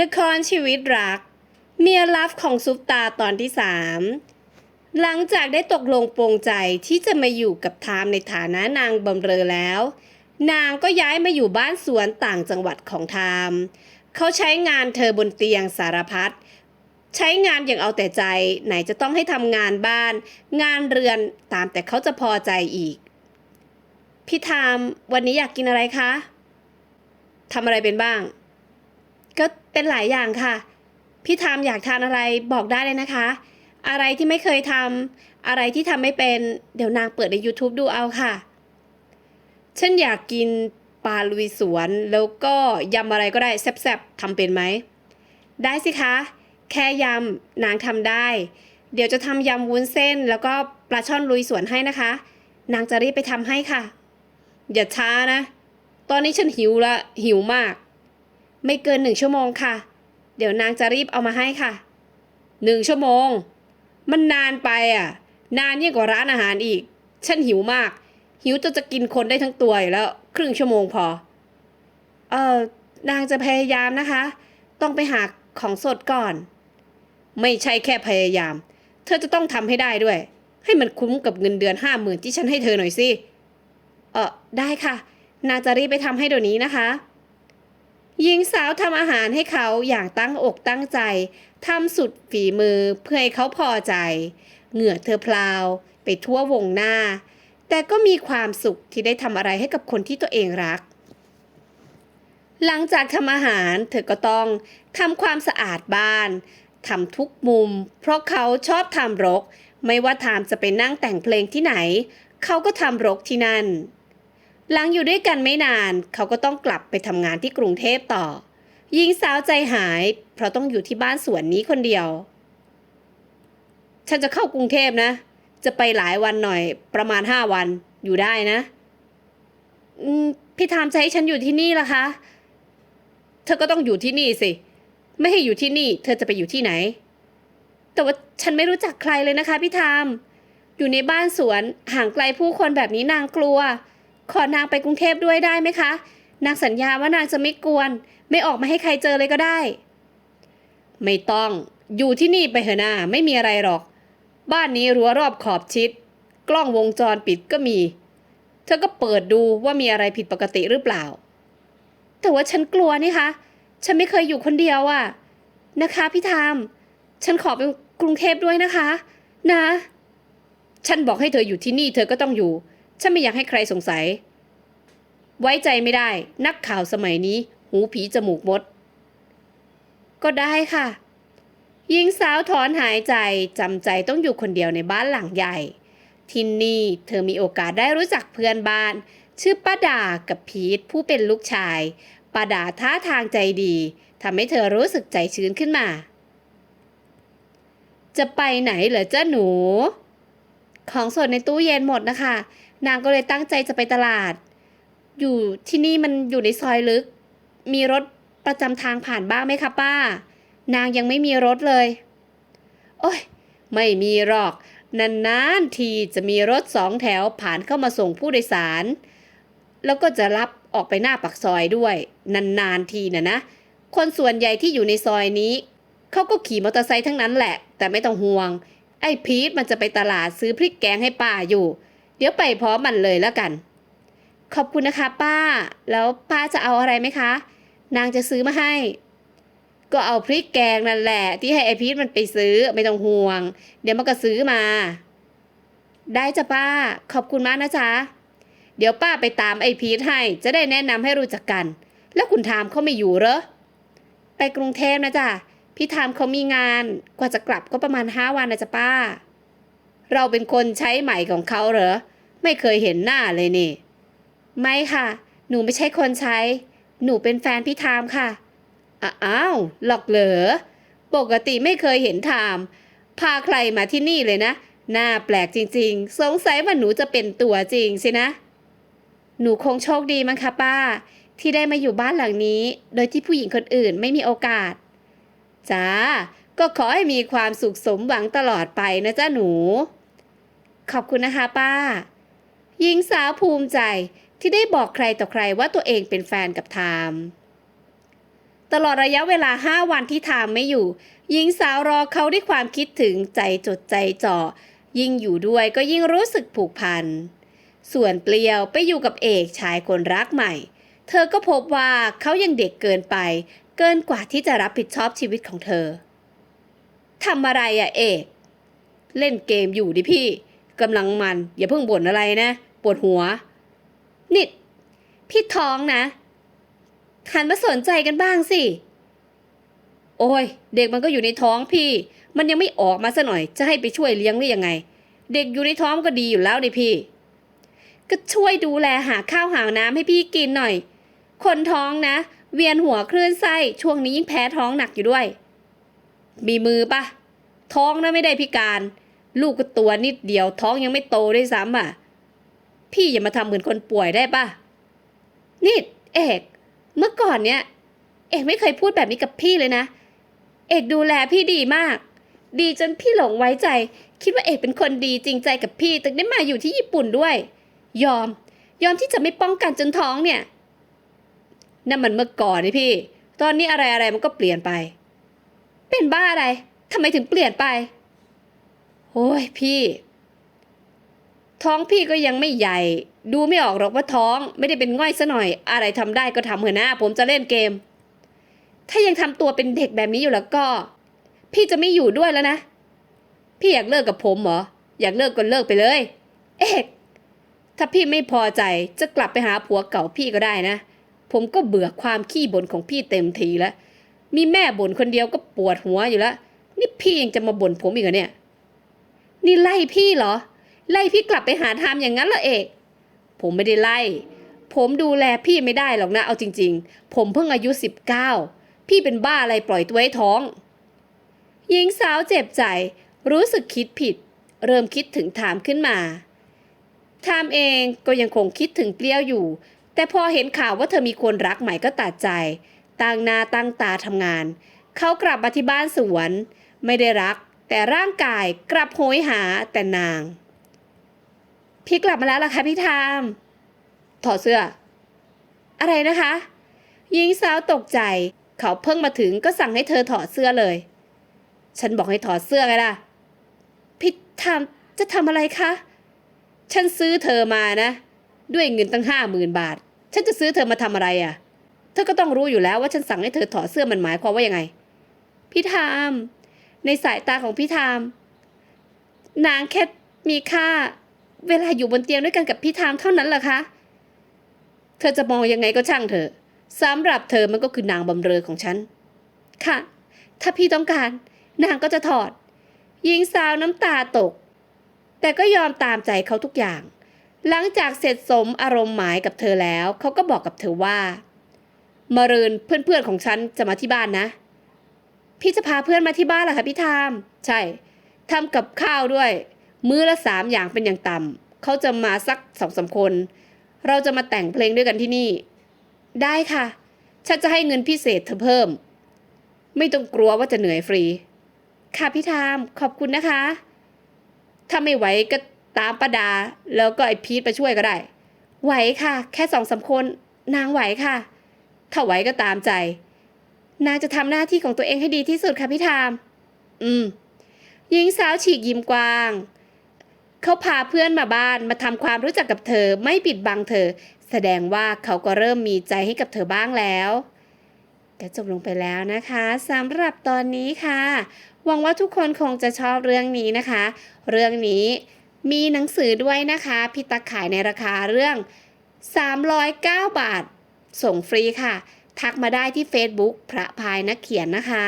ละครชีวิตรัก เมียลับของซุปตาตอนที่สามหลังจากได้ตกลงปรงใจที่จะมาอยู่กับทามในฐานะนางบำเรอแล้ว นางก็ย้ายมาอยู่บ้านสวนต่างจังหวัดของทาม เขาใช้งานเธอบนเตียงสารพัดใช้งานอย่างเอาแต่ใจ ไหนจะต้องให้ทำงานบ้าน งานเรือนตามแต่เขาจะพอใจอีก พี่ทามวันนี้อยากกินอะไรคะทำอะไรเป็นบ้าง ก็เป็นหลายอย่างค่ะ พี่ทามอยากทานอะไรบอกได้เลยนะคะ อะไรที่ไม่เคยทำอะไรที่ทำไม่เป็นเดี๋ยวนางเปิดใน YouTube ดูเอาค่ะ ฉันอยากกินปลาลุยสวนแล้วก็ยำอะไรก็ได้แซ่บๆทำเป็นไหม ได้สิคะ แค่ยำนางทำได้ เดี๋ยวจะทำยำวุ้นเส้น แล้วก็ปลาช่อนลุยสวนให้นะคะ นางจะรีบไปทำให้ค่ะ อย่าช้านะ ตอนนี้ฉันหิวละหิวมาก ไม่เกินหนึ่งชั่วโมงค่ะ เดี๋ยวนางจะรีบเอามาให้ค่ะหนึ่งชั่วโมง มันนานไปอะ นานยิ่งกว่าร้านอาหารอีก ฉันหิวมาก หิวจนจะกินคนได้ทั้งตัวอยู่แล้ว ครึ่งชั่วโมงพอ เออนางจะพยายามนะคะ ต้องไปหาของสดก่อน ไม่ใช่แค่พยายาม เธอจะต้องทำให้ได้ด้วย ให้มันคุ้มกับเงินเดือนห้าหมื่นที่ฉันให้เธอหน่อยสิ เออได้ค่ะ นางจะรีบไปทำให้เดี๋ยวนี้นะคะ หญิงสาวทำอาหารให้เขาอย่างตั้งอกตั้งใจทำสุดฝีมือเพื่อให้เขาพอใจ เหงื่อเธอพลาวไปทั่ววงหน้า แต่ก็มีความสุขที่ได้ทำอะไรให้กับคนที่ตัวเองรัก หลังจากทำอาหารเธอก็ต้องทำความสะอาดบ้านทำทุกมุม เพราะเขาชอบทำรก ไม่ว่าทามจะไปนั่งแต่งเพลงที่ไหน เขาก็ทำรกที่นั่น หลังอยู่ด้วยกันไม่นาน เขาก็ต้องกลับไปทำงานที่กรุงเทพต่อ หญิงสาวใจหาย เพราะต้องอยู่ที่บ้านสวนนี้คนเดียว ฉันจะเข้ากรุงเทพนะ จะไปหลายวันหน่อย ประมาณห้าวัน อยู่ได้นะ พี่ทามจะให้ฉันอยู่ที่นี่ล่ะคะ เธอก็ต้องอยู่ที่นี่สิ ไม่ให้อยู่ที่นี่ เธอจะไปอยู่ที่ไหน แต่ว่าฉันไม่รู้จักใครเลยนะคะ พี่ทาม อยู่ในบ้านสวน ห่างไกลผู้คนแบบนี้นางกลัว ขอนางไปกรุงเทพด้วยได้ไหมคะ นางสัญญาว่านางจะไม่กวน ไม่ออกมาให้ใครเจอเลยก็ได้ ไม่ต้อง อยู่ที่นี่ไปเถอะนาไม่มีอะไรหรอก บ้านนี้รั้วรอบขอบชิด กล้องวงจรปิดก็มี เธอก็เปิดดูว่ามีอะไรผิดปกติหรือเปล่า แต่ว่าฉันกลัวนี่คะ ฉันไม่เคยอยู่คนเดียวอะนะคะพี่ทามฉันขอไปกรุงเทพด้วยนะคะ นะ ฉันบอกให้เธออยู่ที่นี่ เธอก็ต้องอยู่ ฉันไม่อยากให้ใครสงสัย ไว้ใจไม่ได้ นักข่าวสมัยนี้ หูผีจมูกมด ก็ได้ค่ะหญิงสาวถอนหายใจจำใจต้องอยู่คนเดียวในบ้านหลังใหญ่ ที่นี่เธอมีโอกาสได้รู้จักเพื่อนบ้าน ชื่อป้าดากับพีทผู้เป็นลูกชายป้าดาท่าทางใจดีทำให้เธอรู้สึกใจชื้นขึ้นมา จะไปไหนเหรอเจ้าหนู ของสดในตู้เย็นหมดนะคะ นางก็เลยตั้งใจจะไปตลาด อยู่ที่นี่มันอยู่ในซอยลึก มีรถประจำทางผ่านบ้างไหมคะป้า นางยังไม่มีรถเลย โอ้ย ไม่มีหรอก นานๆทีจะมีรถสองแถวผ่านเข้ามาส่งผู้โดยสาร แล้วก็จะรับออกไปหน้าปากซอยด้วย นานๆทีนะนะ คนส่วนใหญ่ที่อยู่ในซอยนี้ เขาก็ขี่มอเตอร์ไซค์ทั้งนั้นแหละ แต่ไม่ต้องห่วง ไอ้พีทมันจะไปตลาดซื้อพริกแกงให้ป้าอยู่ เดี๋ยวไปพร้อมมันเลยแล้วกัน ขอบคุณนะคะป้า แล้วป้าจะเอาอะไรไหมคะ นางจะซื้อมาให้ ก็เอาพริกแกงนั่นแหละ ที่ให้ไอพีทมันไปซื้อไม่ต้องห่วง เดี๋ยวมันก็ซื้อมา ได้จ้ะป้า ขอบคุณมากนะจ๊ะ เดี๋ยวป้าไปตามไอพีทให้ จะได้แนะนำให้รู้จักกัน แล้วคุณทามเขาไม่อยู่เหรอ ไปกรุงเทพนะจ๊ะ พี่ทามเขามีงาน กว่าจะกลับก็ประมาณห้าวันนะจ๊ะป้า เราเป็นคนใช้ใหม่ของเขาเหรอ ไม่เคยเห็นหน้าเลยนี่ ไม่ค่ะ หนูไม่ใช่คนใช้ หนูเป็นแฟนพี่ทามค่ะ อ้าว หลอกเหรอ ปกติไม่เคยเห็นทาม พาใครมาที่นี่เลยนะ หน้าแปลกจริง ๆ สงสัยว่าหนูจะเป็นตัวจริงสินะ หนูคงโชคดีมั้งคะป้า ที่ได้มาอยู่บ้านหลังนี้ โดยที่ผู้หญิงคนอื่นไม่มีโอกาส จ้า ก็ขอให้มีความสุขสมหวังตลอดไปนะจ้าหนู ขอบคุณนะคะป้า หญิงสาวภูมิใจที่ได้บอกใครต่อใครว่าตัวเองเป็นแฟนกับไทม์ตลอดระยะเวลา5วันที่ทามไม่อยู่ หญิงสาวรอเขาด้วยความคิดถึงใจจดใจจ่อ ยิ่งอยู่ด้วยก็ยิ่งรู้สึกผูกพัน ส่วนเปลี่ยวไปอยู่กับเอกชายคนรักใหม่ เธอก็พบว่าเขายังเด็กเกินไป เกินกว่าที่จะรับผิดชอบชีวิตของเธอ ทำอะไรอะเอก เล่นเกมอยู่ดิพี่กำลังมัน อย่าเพิ่งบ่นอะไรนะ ปวดหัว นิด พี่ท้องนะหันมาสนใจกันบ้างสิ โอ้ย เด็กมันก็อยู่ในท้องพี่ มันยังไม่ออกมาซะหน่อย จะให้ไปช่วยเลี้ยงได้ยังไง เด็กอยู่ในท้องก็ดีอยู่แล้วนี่พี่ ก็ช่วยดูแลหาข้าวหาน้ำให้พี่กินหน่อย คนท้องนะ เวียนหัวคลื่นไส้ ช่วงนี้ยิ่งแพ้ท้องหนักอยู่ด้วย มีมือปะท้องนะไม่ได้พิการ ลูกก็ตัวนิดเดียวท้องยังไม่โตด้วยซ้ำอะ พี่อย่ามาทำเหมือนคนป่วยได้ปะนี่เอก เมื่อก่อนเนี้ยเอกไม่เคยพูดแบบนี้กับพี่เลยนะ เอกดูแลพี่ดีมาก ดีจนพี่หลงไว้ใจ คิดว่าเอกเป็นคนดีจริงใจกับพี่ตึงได้มาอยู่ที่ญี่ปุ่นด้วย ยอม ยอมที่จะไม่ป้องกันจนท้องเนี่ยนั่นมันเมื่อก่อนนี่พี่ ตอนนี้อะไรอะไรมันก็เปลี่ยนไป เป็นบ้าอะไรทำไมถึงเปลี่ยนไปโอ้ยพี่ ท้องพี่ก็ยังไม่ใหญ่ ดูไม่ออกหรอกว่าท้องไม่ได้เป็นง่อยซะหน่อย อะไรทำได้ก็ทำเถอะนะผมจะเล่นเกม ถ้ายังทำตัวเป็นเด็กแบบนี้อยู่แล้วก็ พี่จะไม่อยู่ด้วยแล้วนะ พี่อยากเลิกกับผมเหรอ อยากเลิกก็เลิกไปเลย เอกถ้าพี่ไม่พอใจจะกลับไปหาผัวเก่าพี่ก็ได้นะ ผมก็เบื่อความขี้บ่นของพี่เต็มทีแล้ว มีแม่บ่นคนเดียวก็ปวดหัวอยู่แล้ว นี่พี่ยังจะมาบ่นผมอีกเหรอเนี่ย นี่ไล่พี่เหรอ ไล่พี่กลับไปหาทามอย่างนั้นเหรอเอก ผมไม่ได้ไล่ ผมดูแลพี่ไม่ได้หรอกนะ เอาจริง ๆ ผมเพิ่งอายุ 19 พี่เป็นบ้าอะไรปล่อยตัวให้ท้อง หญิงสาวเจ็บใจ รู้สึกคิดผิด เริ่มคิดถึงถามขึ้นมาทามเองก็ยังคงคิดถึงเปรี้ยวอยู่ แต่พอเห็นข่าวว่าเธอมีคนรักใหม่ก็ตัดใจ ตั้งหน้าตั้งตาทำงาน เขากลับมาที่บ้านสวน ไม่ได้รัก แต่ร่างกายกลับโหยหาแต่นาง พี่กลับมาแล้วล่ะคะพี่ทามถอดเสื้อ อะไรนะคะหญิงสาวตกใจ เขาเพิ่งมาถึงก็สั่งให้เธอถอดเสื้อเลย ฉันบอกให้ถอดเสื้อไงล่ะ พี่ทามจะทำอะไรคะ ฉันซื้อเธอมานะ ด้วยเงินตั้งห้าหมื่นบาท ฉันจะซื้อเธอมาทำอะไรอะ่ะ เธอก็ต้องรู้อยู่แล้วว่าฉันสั่งให้เธอถอดเสื้อมันหมายความว่ายังไง พี่ทาม ในสายตาของพี่ทาม นางแค่มีค่า เวลาอยู่บนเตียงด้วยกันกับพี่ทามเท่านั้นเหรอคะ เธอจะมองยังไงก็ช่างเถอะสำหรับเธอมันก็คือนางบำเรอของฉัน ค่ะ ถ้าพี่ต้องการ นางก็จะถอดหญิงสาวน้ำตาตก แต่ก็ยอมตามใจเขาทุกอย่าง หลังจากเสร็จสมอารมณ์หมายกับเธอแล้ว เขาก็บอกกับเธอว่า มรืนเพื่อนๆของฉันจะมาที่บ้านนะ พี่จะพาเพื่อนมาที่บ้านเหรอคะพี่ทาม ใช่ทำกับข้าวด้วย มื้อละสามอย่างเป็นอย่างต่ำเขาจะมาสักสองสามคน เราจะมาแต่งเพลงด้วยกันที่นี่ ได้ค่ะ ฉันจะให้เงินพิเศษเธอเพิ่ม ไม่ต้องกลัวว่าจะเหนื่อยฟรี ค่ะพี่ทามขอบคุณนะคะ ถ้าไม่ไหวก็ตามประดา แล้วก็ไอพีทไปช่วยก็ได้ ไหวค่ะ แค่สองสามคน นางไหวค่ะ ถ้าไหวก็ตามใจ นางจะทำหน้าที่ของตัวเองให้ดีที่สุดค่ะพี่ทาม อืม หญิงสาวฉีกยิ้มกว้าง เขาพาเพื่อนมาบ้านมาทำความรู้จักกับเธอไม่ปิดบังเธอ แสดงว่าเขาก็เริ่มมีใจให้กับเธอบ้างแล้วก็จบลงไปแล้วนะคะสำหรับตอนนี้ค่ะ หวังว่าทุกคนคงจะชอบเรื่องนี้นะคะ เรื่องนี้มีหนังสือด้วยนะคะ พี่ตักขายในราคาเรื่อง 309 บาท ส่งฟรีค่ะ ทักมาได้ที่ Facebook พระพายนักเขียนนะคะ